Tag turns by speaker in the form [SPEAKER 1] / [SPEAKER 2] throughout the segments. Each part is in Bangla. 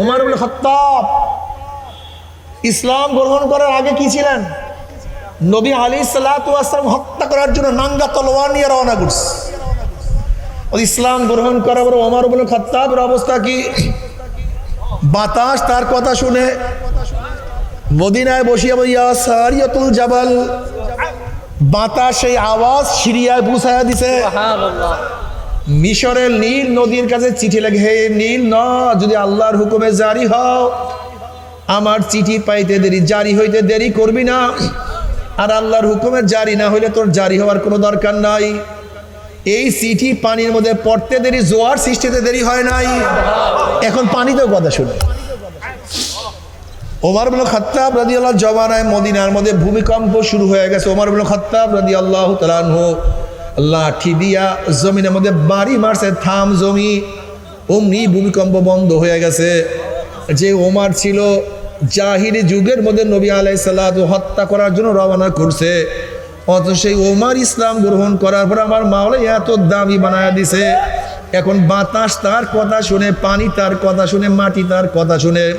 [SPEAKER 1] উমার ইবনে খত্তাব। ইসলাম গ্রহণ করার আগে কি ছিলেন? নবী আলী সাল্লাম হত্যা করার জন্য নাঙ্গা তলোয়ার নিয়ে রওনা করছে। ইসলাম গ্রহণ করার পর ইবনে খত্তাবের অবস্থা কি? বাতাস, তার কথা শুনে মদিনায় বসিয়া বইয়া সারিয়াতুল জাবাল। বাতাস সেই আওয়াজ সিরিয়ায় পুষায়া দিছে। মিশরের নীল নদীর কাছে চিঠি লাগে হে নীল ন যদি আল্লাহর হুকুমে জারি হও, আমার চিঠি পাইতে দেরি, জারি হইতে দেরি করবি না। আর আল্লাহর হুকুমে জারি না হইলে তোর জারি হওয়ার কোনো দরকার নাই। এই চিঠি পানির মধ্যে পড়তে দেরি, জোয়ার সৃষ্টিতে দেরি হয় নাই। এখন পানিতেও কথা শুনে। ওমার বিন খত্তাব রাজি আল্লাহ জমানায় মদিনার মধ্যে ভূমিকম্প শুরু হয়ে গেছে। ওমর বিন খত্তাব রাজি আল্লাহ তালানহ লাঠি দিয়া জমিনের মধ্যে বাড়ি মারছে, থাম জমি। অমনি ভূমিকম্প বন্ধ হয়ে গেছে। যে ওমার ছিল, জাহিরি যুগের মধ্যে নবী আলাই সাল্লাহ হত্যা করার জন্য রওনা করছে। অত সেই ওমার ইসলাম গ্রহণ করার পর আমার মাওলা এত দামি বানায় দিছে। এখন বাতাস তার কথা শুনে, পানি তার কথা শুনে, মাটি তার কথা শুনে।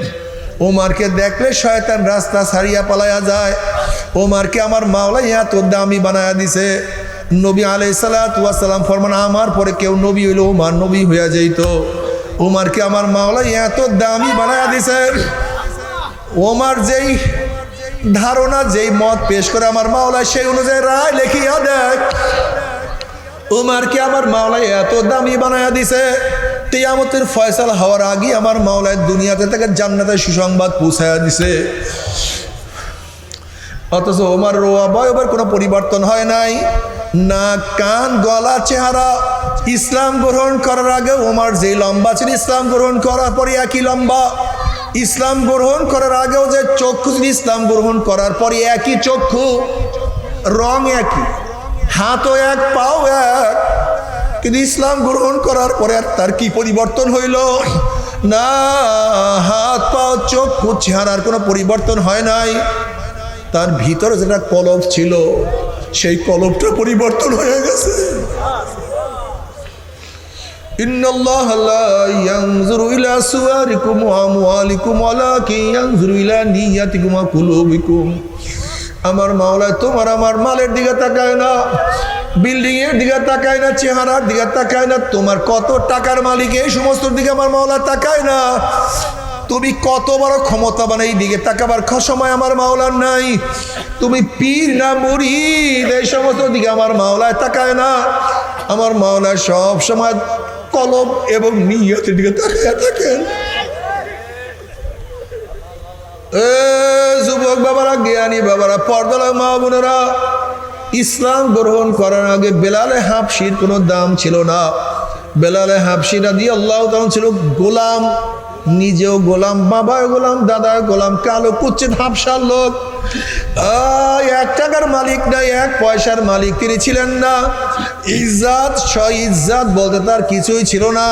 [SPEAKER 1] ওমারকে দেখলে শয়তান রাস্তা ছাড়িয়া পালায়া যায়। ওমারকে আমার মাওলা এত দামি বানায়া দিছে। নবী আলাই সালাম ফরমান, আমার পরে কেউ নবী হইল ওমার নবী হইয়া যেত ওমারকে আমার মাওলা এত দামি বানায়া দিছে। ওমার যেই ধারণা, যেই মত পেশ করে আমার মাওলা সেই অনুযায়ী রায় লেখিয়া দেখ উমারকে আমার মাওলায় এত দামি বানায়া দিছে। তিয়ামতের ফয়সাল হওয়ার আগে আমার মাওলায় দুনিয়াতে তাকে জান্নাতের সুসংবাদ পৌঁছায়া দিছে। অথচ ওমার রোয়া বয়বের কোনো পরিবর্তন হয় নাই। না কান, গলা, চেহারা ইসলাম গ্রহণ করার আগে ওমার যেই লম্বা ছিল, ইসলাম গ্রহণ করার পরে একই লম্বা। ইসলাম গ্রহণ করার আগেও যে চক্ষু ছিল, ইসলাম গ্রহণ করার পরে একই চক্ষু, রং একই, হাতও এক, পাও এক। কিন্তু ইসলাম গ্রহণ করার পরে আর তার কি পরিবর্তন হইল? না, হাত, পাও, চক্ষু, চেহারার কোনো পরিবর্তন হয় নাই। তার ভিতরে যেটা কলব ছিল সেই কলবটা পরিবর্তন হয়ে গেছে إن الله لا ينظر إلى صوركم وأموالكم ولكن ينظر إلى نيتكم وقلوبكم আমার মাওলায় তোমার আমার মালের দিকে তাকায় না বিল্ডিং এর দিকে তাকায় না চেহারার দিকে তাকায় না তোমার কত টাকার মালিক এই সমস্ত দিকে আমার মাওলা তাকায় না তুমি কত বড় ক্ষমতাবান এই দিকে তাকাবার সময় আমার মাওলার নাই। তুমি পীর না মুরিদ, এই সমস্ত দিকে আমার মাওলায় তাকায় না। আমার মাওলায় সব সময় কলম এবং নিয়তের দিকে তাকায় থাকেন। যুবক বাবারা, জ্ঞানী বাবারা, পর্দালয় মা বোনেরা, ইসলাম গ্রহণ করার আগে বেলালে হাফসির কোনো দাম ছিল না। বেলালে হাফসিরা দিয়ে আল্লাহ তখন ছিল গোলাম। নিজেও গোলাম, বাবাও গোলাম দাদা গোলাম, কালো কুচ্ছিত হাফসার লোক। এক টাকার মালিক নাই, এক পয়সার মালিক, তিনি ছিলেন না। ইজ্জাত স ইজ্জাত বলতে তার কিছুই ছিল না।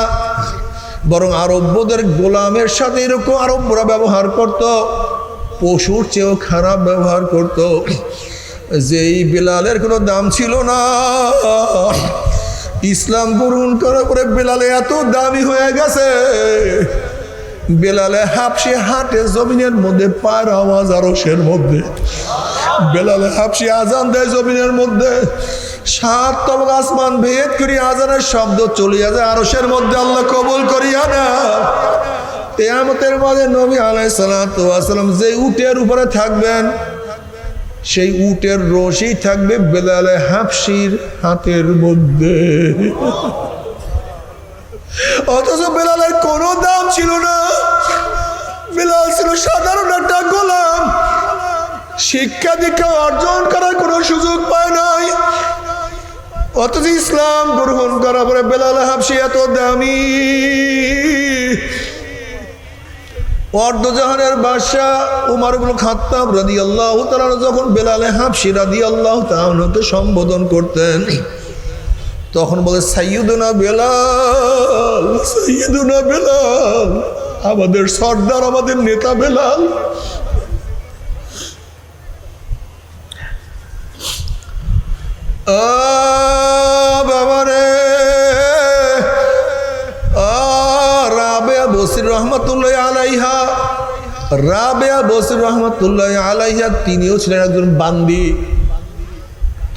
[SPEAKER 1] বরং আরব্যদের গোলামের সাথে এরকম আরব্যরা ব্যবহার করত। পশুর চেয়েও খারাপ ব্যবহার করত। যেই বেলালের কোনো দাম ছিল না। ইসলাম গ্রহণ করার পরে বেলালে এত দামি হয়ে গেছে। বেলালে হাফসে হাটে জমিনের মধ্যে পায়ের আওয়াজ আরসের মধ্যে। বেলালে হাফসি আজান দেয় জমিনের মধ্যে। সাত তবক আসমান ভেদ করি আজানের শব্দ চলিয়া যায় আরসের মধ্যে। আল্লাহ কবুল করিয়া না তেয়ামতের মাঝে নবী আলাই সালাম যে উটের উপরে থাকবেন, সেই উটের রশি থাকবে বেলালে হাফসির হাতের মধ্যে। অথচ বেলালের কোনো দাম ছিল না। বেলাল ছিল সাধারণ একটা গোলাম। শিক্ষা দীক্ষা অর্জন করার কোনো সুযোগ পায় নাই। অথচ ইসলাম গ্রহণ করার পরে বেলাল হাফসি এত দামি। অর্ধজাহানের বাদশাহ উমার ইবনে খাত্তাব রাদিয়াল্লাহু তাআলা যখন বেলালে হাফসি রাদিয়াল্লাহু তাআলাকে সম্বোধন করতেন তখন বলে সাইয়দুনা বেলাল সাইয়দুনা বেলাল, আমাদের সর্দার, আমাদের নেতা বেলাল। আ বাবা রে, আ রাবে বসির রহমতুল্লাহ আলাইহা রাবেয়া বসির রহমতুল্লাহ আলাইহা, তিনিও ছিলেন একজন বান্দি।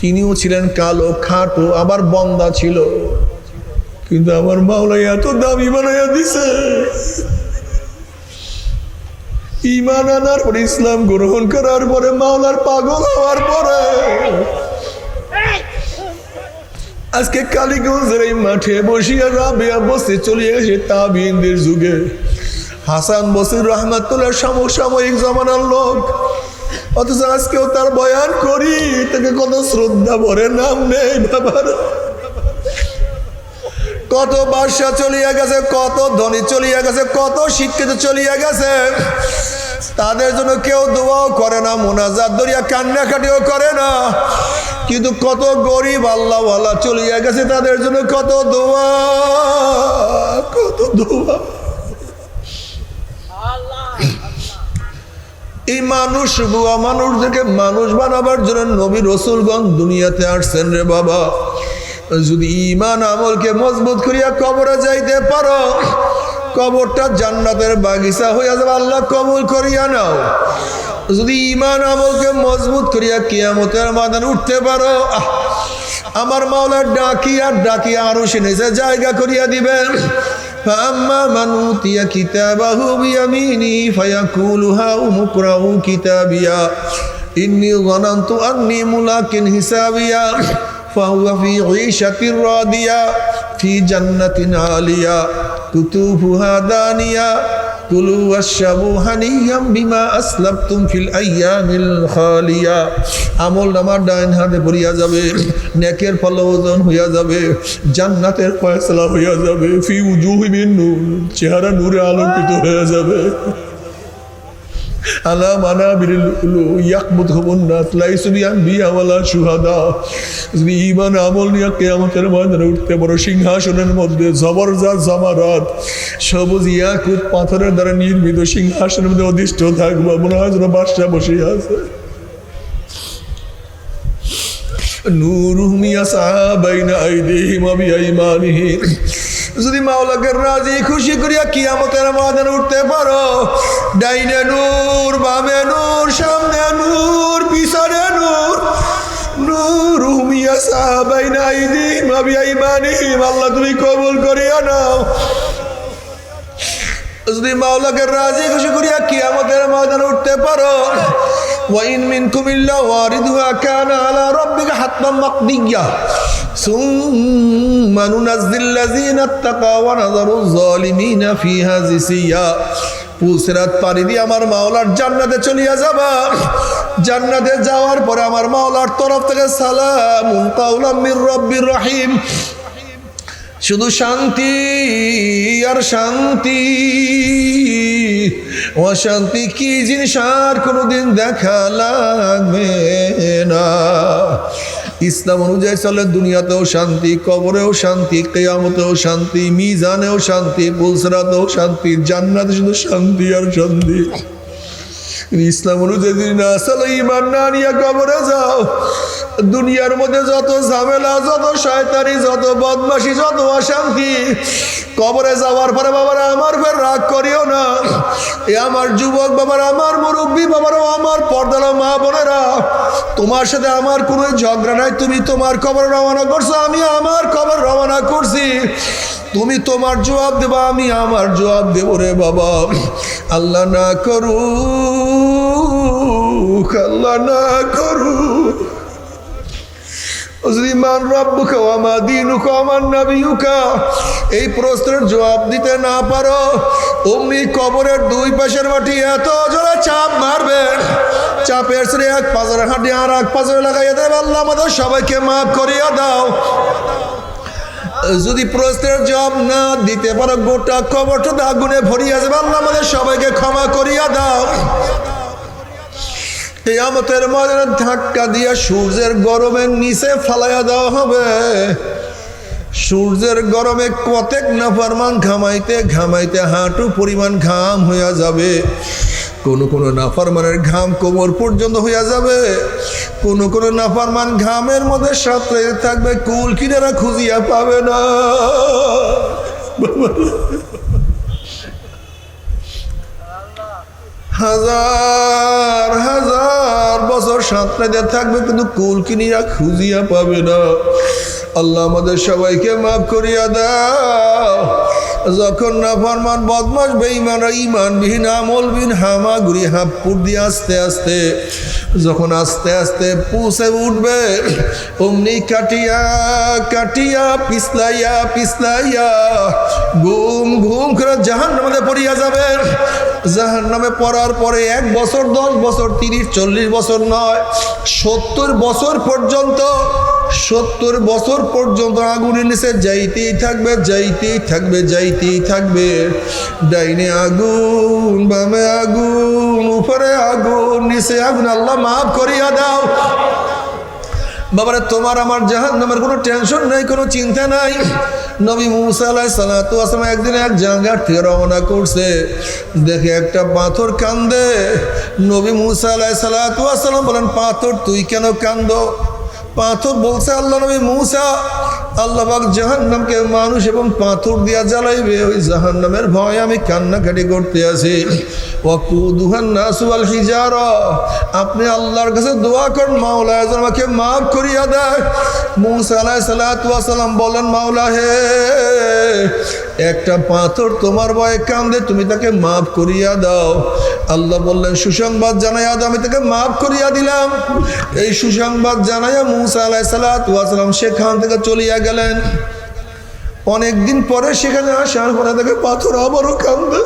[SPEAKER 1] তিনিও ছিলেন কালো খাটো, আবার বন্দা ছিল। কিন্তু আমার মাওলাই এত দামি বানাইয়া দিছে। ইমান আনার পরে, ইসলাম গ্রহণ করার পরে, মাওলার পাগল হওয়ার পরে। আজকে কালীগঞ্জের এই মাঠে বসিয়া রাবেয়া বসে চলে গেছে তাবিনদের যুগে। হাসান বসির রহমাতুল্লাহ সমসাময়িক জমানার লোক। অথচ আজকেও তার বয়ান করি, তাকে কত শ্রদ্ধা ভরে নাম নেই বাবার। কত বাদশা চলিয়া গেছে, কত ধনী চলিয়া গেছে, কত শিক্ষিত চলিয়া গেছে। তাদের জন্য কেউ দোয়াও করে না, মোনাজাত দরিয়া কান্নাকাটিও করে না। কিন্তু কত গরিব আল্লাহওয়ালা চলিয়া গেছে, তাদের জন্য কত দোয়া কত দোয়া। এই মানুষ বুয়া মানুষদেরকে মানুষ বানাবার জন্য নবী রসুলগণ দুনিয়াতে আসছেন রে বাবা। যদি ইমান আমলকে মজবুত করিয়া কবরে যাইতে পারো, কবরটা জান্নাতের বাগিচা হইয়া যাবে, আল্লাহ কবুল করিয়া নাও। যদি ইমান আমলকে মজবুত করিয়া কিয়ামতের মাদান উঠতে পারো আমার মাওলার ডাকিয়া ডাকিয়া আরও সে জায়গা করিয়া দিবেন। فأما من أوتي كتابه بيمينه فيقول هاؤم اقرءوا كتابيا إني ظننت أني ملاك حسابيا فهو في عيشة راضية في جنة عالية كتوفها دانية কুলু আশাবু হানিয়াম বিমা আসলাম তুমফিল আইয়ামিল খালিয়া। আমল আমার ডাইন হাতে ভরিয়া যাবে, নেকের ফল ওজন হইয়া যাবে, জান্নাতের ফয়সলা হইয়া যাবে, ফি উজু হিমিন নূর, চেহারা নূরে আলোকিত হয়ে যাবে। আলা মানা বিরুলু ইয়াকমুত হবন নাস লাইসু বিয়ান বিয়াওয়ালা সুহাদা যদি ঈমান আমল নিয়ে কিয়ামতের ময়দানে উঠতে বড় সিংহাসনের মধ্যে জবরদস্ত জামারাত, সবুজ ইয়াকুত পাথরের দ্বারা নির্মিত সিংহাসনের মধ্যে অধিষ্ঠ থাকব, মনে হয় যেন বাদশা বসে আছে। নূরুহুম ইয়াসআ বাইনা আইদিহিম ওয়া বিআইমানিহিম। যদি মাওলাকে রাজি খুশি করিয়া কিয়ামতের ময়দানে উঠতে পারো, ডাইনে নূর, বামে নূর, সামনে নূর, পিছনে নূর নূর হুমিয়া সাহাবাইনা আইদিহিম ওয়া বিআইমানিহিম আল্লাহ তুমি কবুল করিয়া নাও। যদি মাওলাকে রাজি খুশি করিয়া কিয়ামতের ময়দানে উঠতে পারো ইল্লা ওয়ারিদুহা, কানা আলা রাব্বিকা হাতমান মাকদিয়া ثم ننزل الذين اتقوا ونذر الظالمين فيها جثيا পুলসিরাত পানি দিয়ে আমার মাওলার জান্নাতে চলিয়া যাবা জান্নাতে যাওয়ার পরে আমার মাওলার তরফ থেকে সালাম কাউলাম মির রব্বির রহিম শুধু শান্তি আর শান্তি অশান্তি কি জিনিস আর কোনোদিন দেখা লাগবে না ইসলাম অনুযায়ী চলে, দুনিয়াতেও শান্তি, কবরেও শান্তি, কেয়ামতেও শান্তি, মিজানেও শান্তি পুলসরাতেও শান্তি, জান্নাতে শুধু শান্তি আর শান্তি। ইসলাম অনুযায়ী না চলো ইমান না নিয়ে কবরে যাও। দুনিয়ার মধ্যে যত ঝামেলা, যত শয়তানি, যত বদমাসি যত অশান্তি, কবরে যাওয়ার পরে বাবারা আমার ফের রাগ করিও না। এ আমার যুবক বাবার, আমার মুরব্বী বাবারা আমার পর্দালো মা বোনেরা, তোমার সাথে আমার কোনো ঝগড়া নাই, তুমি তোমার কবর রওনা করছ, আমি আমার কবর রওনা করছি। তুমি তোমার জবাব দেবা, আমি আমার জবাব দেব রে বাবা। আল্লাহ না করু আল্লাহ না করু মান রব্বুকা ওয়া মা দীনুকা ওয়া এই প্রশ্নের জবাব দিতে না পারো, অমনি কবরের দুই পাশের মাটি এত জোরে চাপ মারবে। চাপের শ্রে এক পাজর হাঁটি আর এক পাজরে লাগাইয়া দেবে, আল্লাহ আমাদের সবাইকে মাফ করিয়া দাও। যদি প্রশ্নের জবাব না দিতে পারো, গোটা কবরটা আগুনে ভরিয়া যাবে। আল্লাহ আমাদের সবাইকে ক্ষমা করিয়া দাও। কেয়ামতের ময়দানে ধাক্কা দিয়া সূর্যের গরমের নিচে ফালাইয়া দেওয়া হবে। সূর্যের গরমে কতেক নাফারমান ঘামাইতে ঘামাইতে হাঁটু পরিমাণ ঘাম হইয়া যাবে। কোন কোন নাফারমানের ঘাম কোমর পর্যন্ত হইয়া যাবে। কোন কোন নাফারমান ঘামের মধ্যে সাঁতরে থাকবে, কুল কিনারা খুঁজিয়া পাবে না। হাজার হাজার বছর সাঁতরাইতে থাকবে, কিন্তু কুল কিনিয়া খুঁজিয়া পাবে না। আল্লাহ আমাদের সবাইকে মাফ করিয়া দাও। যখন না ফরমান বদমাস বেঈমান ইমান বিহীন আমল বিন হামা গুড়ি হাপুর দিয়ে আস্তে আস্তে, যখন আস্তে আস্তে পুষে উঠবে, অমনি কাটিয়া কাটিয়া, পিছলাইয়া পিছলাইয়া ঘুম ঘুম করে জাহান মধ্যে পড়িয়া যাবে। জাহান নামে পড়ার পরে এক বছর, দশ বছর, তিরিশ, চল্লিশ বছর নয়, সত্তর বছর পর্যন্ত, সত্তর বছর পর্যন্ত আগুনের নিচে যাইতেই থাকবে যাইতেই থাকবে যাইতেই থাকবে। ডাইনে আগুন, বামে আগুন, উপরে আগুন, নিচে আগুন, আল্লাহ মাফ করিয়া দাও। বাবারে, তোমার আমার জাহান নামের কোনো টেনশন নাই, কোনো চিন্তা নাই। নবী মুসা আলাহ সালাতু আসলাম একদিন এক জাঙ্গার থেকে রওনা করছে। দেখে একটা পাথর কান্দে। নবী মুসা আলাহ সালাতু আসলাম বলেন, পাথর, তুই কেন কান্দ? পাথর বলছে আল্লাহ নবী মুসা আল্লাহবাক জাহান্নামকে মানুষ এবং পাথর দিয়া জ্বালাইবে, ওই জাহান্নামের ভয় আমি কান্নাকাটি করতে আছি। আপনি আল্লাহর কাছে দোয়া করেন, মাওলা আমাকে মাফ করিয়া দেয়। মুসা আলাহ সালাম বলেন, মাওলা হে একটা পাথর তোমার ভয়ে কান্দে, তুমি তাকে মাফ করিয়া দাও। আল্লাহ বললেন, সুসংবাদ জানাইয়া দাও, আমি তাকে মাফ করিয়া দিলাম। এই সুসংবাদ জানাইয়া মুসা আলাহ সালাম সেখান থেকে চলিয়া গেলেন। অনেকদিন পরে সেখানে আসার পরে তাকে পাথর আবারও কান্দে।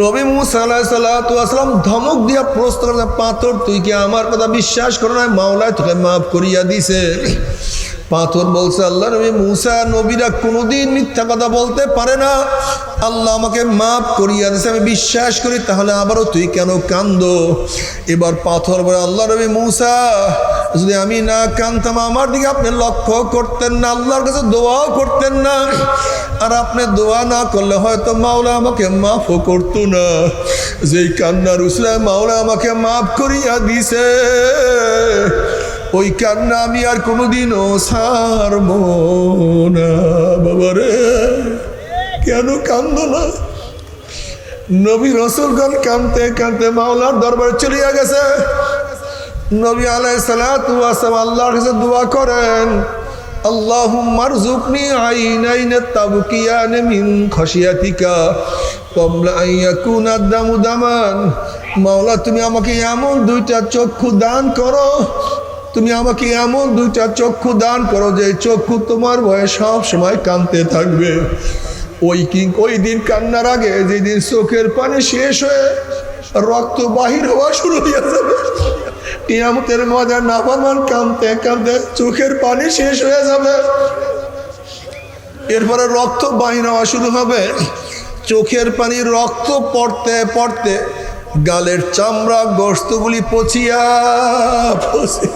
[SPEAKER 1] নবী মুসা আলাহ সাল্লাম ধমক দিয়া প্রশ্ন পাথর তুই কি আমার কথা বিশ্বাস করো না মাওলায় তোকে মাফ করিয়া দিছে। পাথর বলছে আল্লাহ নবী মুসা, নবীরা কোনোদিন মিথ্যা কথা বলতে পারে না। আল্লাহ আমাকে মাফ করিয়া দিছে আমি বিশ্বাস করি, তাহলে আবারও তুই কেন কান্দ? এবার পাথর বলে আল্লাহ নবী মুসা, যদি আমি না কানতাম, আমার দিকে আপনি লক্ষ্য করতেন না, আল্লাহর কাছে দোয়াও করতেন না। আর আপনি দোয়া না করলে হয়তো মাওলা আমাকে মাফও করতো না। যেই কান্নার উসলে মাওলা আমাকে মাফ করিয়া দিছে। ওই কান্না আমি আর কোনোদিনও সারব না। বাবারে কেন কান্দ না? নবী রসুলগণ কানতে কানতে মাওলার দরবারে চলিয়া গেছে। নবী আলাই সালাম আল্লাহর কাছে দোয়া করেন আল্লাহ মিন দামু মাওলা, তুমি আমাকে এমন দুইটা চক্ষু দান করো তুমি আমাকে এমন দুইটা চক্ষু দান করো যে চক্ষু তোমার ভয়ে সব সময় কানতে থাকবে। ওই কি, ওই দিন কান্নার আগে যেদিন চোখের পানি শেষ হয়ে রক্ত বাহির হওয়া শুরু হয়ে যাবে টিয়ামতের মজা নাফরমান কানতে কানতে চোখের পানি শেষ হয়ে যাবে। এরপরে রক্ত বাহির হওয়া শুরু হবে। চোখের পানি রক্ত পড়তে পড়তে গালের চামড়া গোস্তগুলি পচিয়া পচে।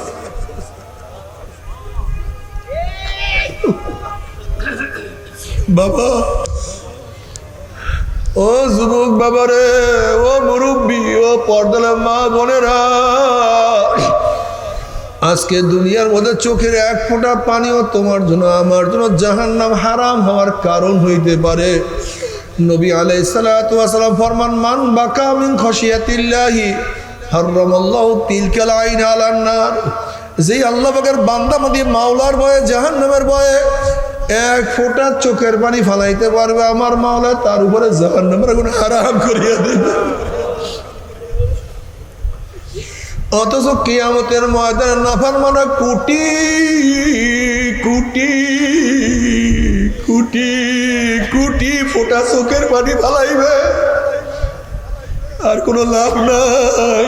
[SPEAKER 1] বাবা। ও যুবক বাবারে ও মুরব্বী, ও পর্দালা মা বোনেরা। আজকে দুনিয়ার মধ্যে চোখের এক ফোঁটা পানিও তোমার জন্য, আমার জন্য জাহান নাম হারাম হওয়ার কারণ হইতে পারে। নবী আলাই সালাম ফরমান, মান বাকা মিন খসিয়াতিল্লাহি হারামাল্লাহু তিলকাল আইন আলান নার। যেই আল্লাহ পাকের বান্দা মদি মাওলার ভয়ে, জাহান্নামের ভয়ে এক ফোঁটা চোখের পানি ফালাইতে পারবে আমার মাওলা, তার উপরে জাহান্নামের আগুন হারাম করিয়া দিবে। অথচ কিয়ামতের ময়দানে নাফার মানা কুটি কুটি কুটি কুটি ফোটা চোখের পানি ফালাইবে। আর কোনো লাভ নাই।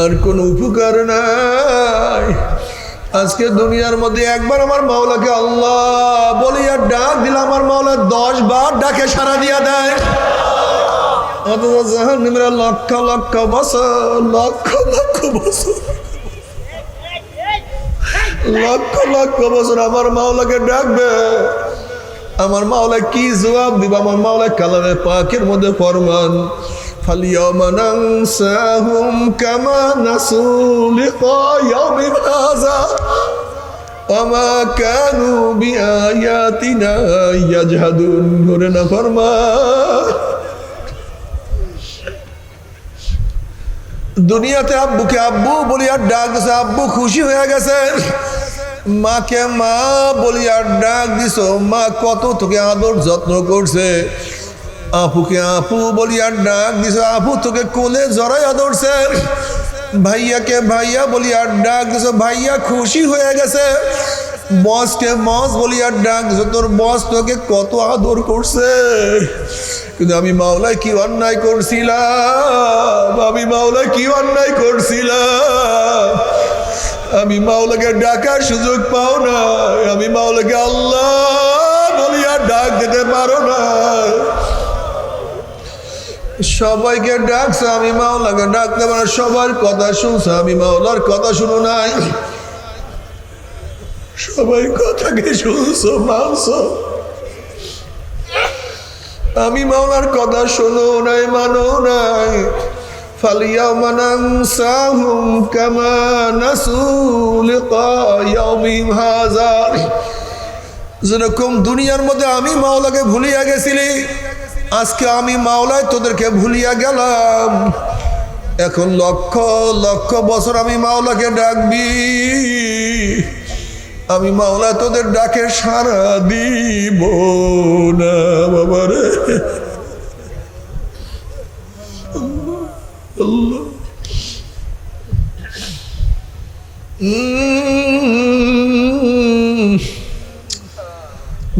[SPEAKER 1] আর কোনো উপকার নাই। আজকে দুনিয়ার মধ্যে একবার আমার মাওলাকে আল্লাহ বলিয়া ডাক দিলে আমার মাওলা দশ বার ডাকে সারা দিয়া দেয়। লক্ষ লক্ষ বছর, লক্ষ লক্ষ বছর, লক্ষ লক্ষ বছর আমার মাওলাকে ডাকবে। আমার মাওলা কি জবাব দিব? আমার মাওলা কালামে পাকের মধ্যে ফরমান। فاليوم ننساهم كما نسوا لقاء يوم هذا وما كانوا بآياتنا يجحدون করে না ফরমা দুনিয়াতে আব্বুকে আব্বু বলি আর ডাক দিছে আব্বু খুশি হয়ে গেছে মাকে মা বলি আর ডাক দিছ মা কত তোকে আদর যত্ন করছে আপুকে আপু বলি আর ডাক দিছ আপু, তোকে কোলে জড়াই আদরছে ভাইয়াকে ভাইয়া বলি আর ডাক দিছ ভাইয়া খুশি হয়ে গেছে। বসকে বস বলি আর ডাক দিছ তোর বস তোকে কত আদর করছে। কিন্তু আমি মাওলায় কি অন্যায় করছিলাম? আমি মাওলায় কি অন্যায় করছিলাম? আমি মাওলাকে ডাকার সুযোগ পাও না আমি মাওলাকে আল্লাহ বলি আর ডাক দিতে পারো না সবাইকে ডাকছে আমি মাওলাকে ডাকতে পারে সবার কথা শুনছে আমি মাওলার কথা শুনো নাই। সবাই কথাকে শুনছো, মানছো? আমি মাওলার কথা শুনো নাই, মানো নাই। যেরকম দুনিয়ার মধ্যে আমি মাওলাকে ভুলিয়া গেছিলি আজকে আমি মাওলায় তোদেরকে ভুলিয়া গেলাম। এখন লক্ষ লক্ষ বছর আমি মাওলাকে ডাকবি। আমি মাওলা তোদের ডাকে সারা দিব না বাবারে আল্লাহ।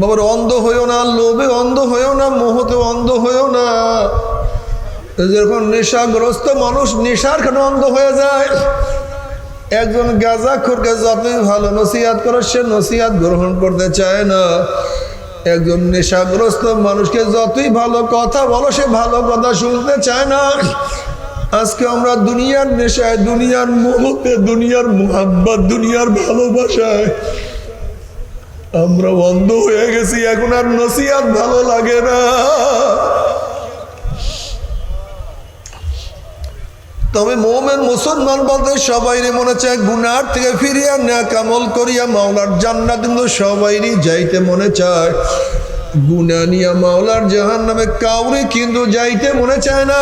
[SPEAKER 1] বাবার অন্ধ হয়েও না, লোভে অন্ধ হয়েও না, মোহতে অন্ধ হয়েও না। যখন নেশাগ্রস্ত মানুষ নেশার কেন অন্ধ হয়ে যায়। একজন গাঁজা খোরকে যতই ভালো নসিহাত করে সে নসিহাত গ্রহণ করতে চায় না। একজন নেশাগ্রস্ত মানুষকে যতই ভালো কথা বলো, সে ভালো কথা শুনতে চায় না। আজকে আমরা দুনিয়ার নেশায়, দুনিয়ার মোহতে, দুনিয়ার মোহাব্বত, দুনিয়ার ভালোবাসায় আমরা বন্ধ হয়ে গেছি, এখন আর নসিহাত ভালো লাগে না। তবে মোমেন মুসলমান বলতে সবাইরই মনে চায়, গুনার থেকে ফিরিয়া না কামল করিয়া মাওলার জান্নাত কিন্তু সবাইরই যাইতে মনে চায়। গুনা নিয়া মাওলার জাহান নামে কাউরে কিন্তু যাইতে মনে চায় না।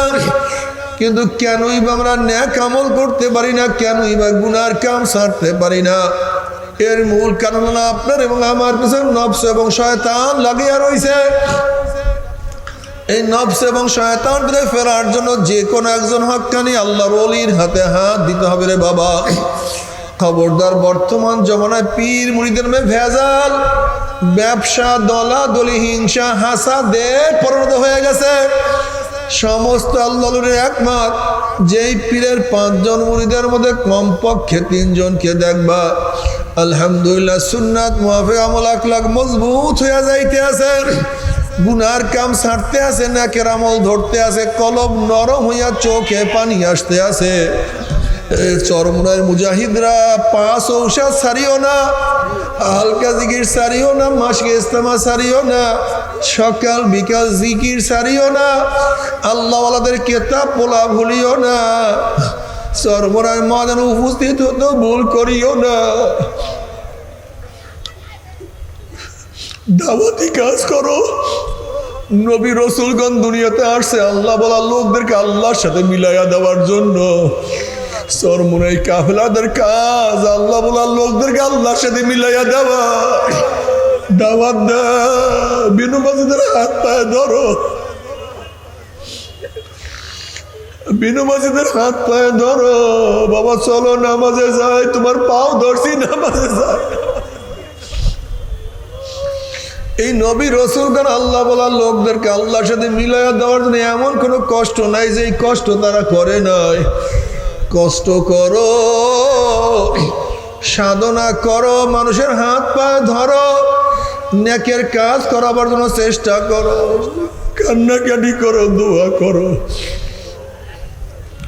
[SPEAKER 1] কিন্তু কেনই বা আমরা ন্যাক আমল করতে পারি না, কেনই বা গুনার কাম সারতে পারি না। এর মূল কারণ আপনার এবং আমার পিছনে নবস এবং শয়তান লাগিয়া রয়েছে এই নবস এবং শয়তান থেকে ফেরার জন্য যে কোনো একজন হক্কানি আল্লাহর অলির হাতে হাত দিতে হবে রে বাবা। খবরদার বর্তমান জমানায় পীর মুড়িদের মে ভেজাল, ব্যবসা দলা দলি হিংসা হাসা দে পরিণত হয়ে গেছে। সমস্ত আল্লাহর একমত যেই পীরের পাঁচজন মুড়িদের মধ্যে কমপক্ষে তিনজনকে দেখবা। আলহামদুলিল্লাহ, সুন্নাত মুহাফে আমল, আখলাক মজবুত হইয়া যাইতে আছে। গুনার কাম ছাড়তে আছে না কেরামল ধরতে আছে, কলম নরম হইয়া চোখে পানি আসতে আছে। চরমুনার মুজাহিদরা পাঁচ ঔষধ সারিও না, হালকা জিকির সারিও না, মাসকে ইস্তেমা সারিও না, সকাল, বিকাল জিকির সারিও না, আল্লাহওয়ালাদের কেতাব পোলা ভুলিও না। চরমুনার ময়দান উপস্থিত হতে, ভুল করিও না। দাওয়াতি কাজ করো। নবী রসুলগণ দুনিয়াতে আসছে, আল্লাহ বলা লোকদেরকে আল্লাহর সাথে মিলাইয়া দেওয়ার জন্য। সরমুনাই কাফেলাদের কাজ, আল্লাহ বলা লোকদেরকে আল্লাহর সাথে মিলাইয়া দেওয়া। দাওয়াত দা বিনু মাজিদের হাত পায়ে ধরো। বিনু মাজিদের হাত পায়ে ধরো। বাবা, চলো নামাজে যাই। তোমার পাও ধরছি, নামাজে যাই। এই নবী রসুলগণ আল্লাহ বলা লোকদেরকে আল্লাহর সাথে মিলাইয়া দেওয়ার জন্য এমন কোনো কষ্ট নাই যে এই কষ্ট তারা করে নাই? কষ্ট করো, সাধনা করো, মানুষের হাত পায়ে ধরো, নেকের কাজ করাবার জন্য চেষ্টা করো, কান্নাকাটি করো, দোয়া করো।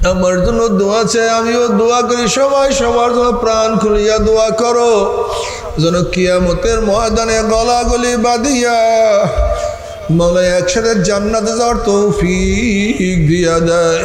[SPEAKER 1] আমার জন্য দোয়া চাই, আমিও দোয়া করি, সবাই সবার জন্য প্রাণ খুলিয়া দোয়া করো। যেন কিয়ামতের ময়দানে গলাগলি বাঁধিয়া মনে একসাথে জান্নাতে যাওয়ার তৌফিক দিয়া দেয়।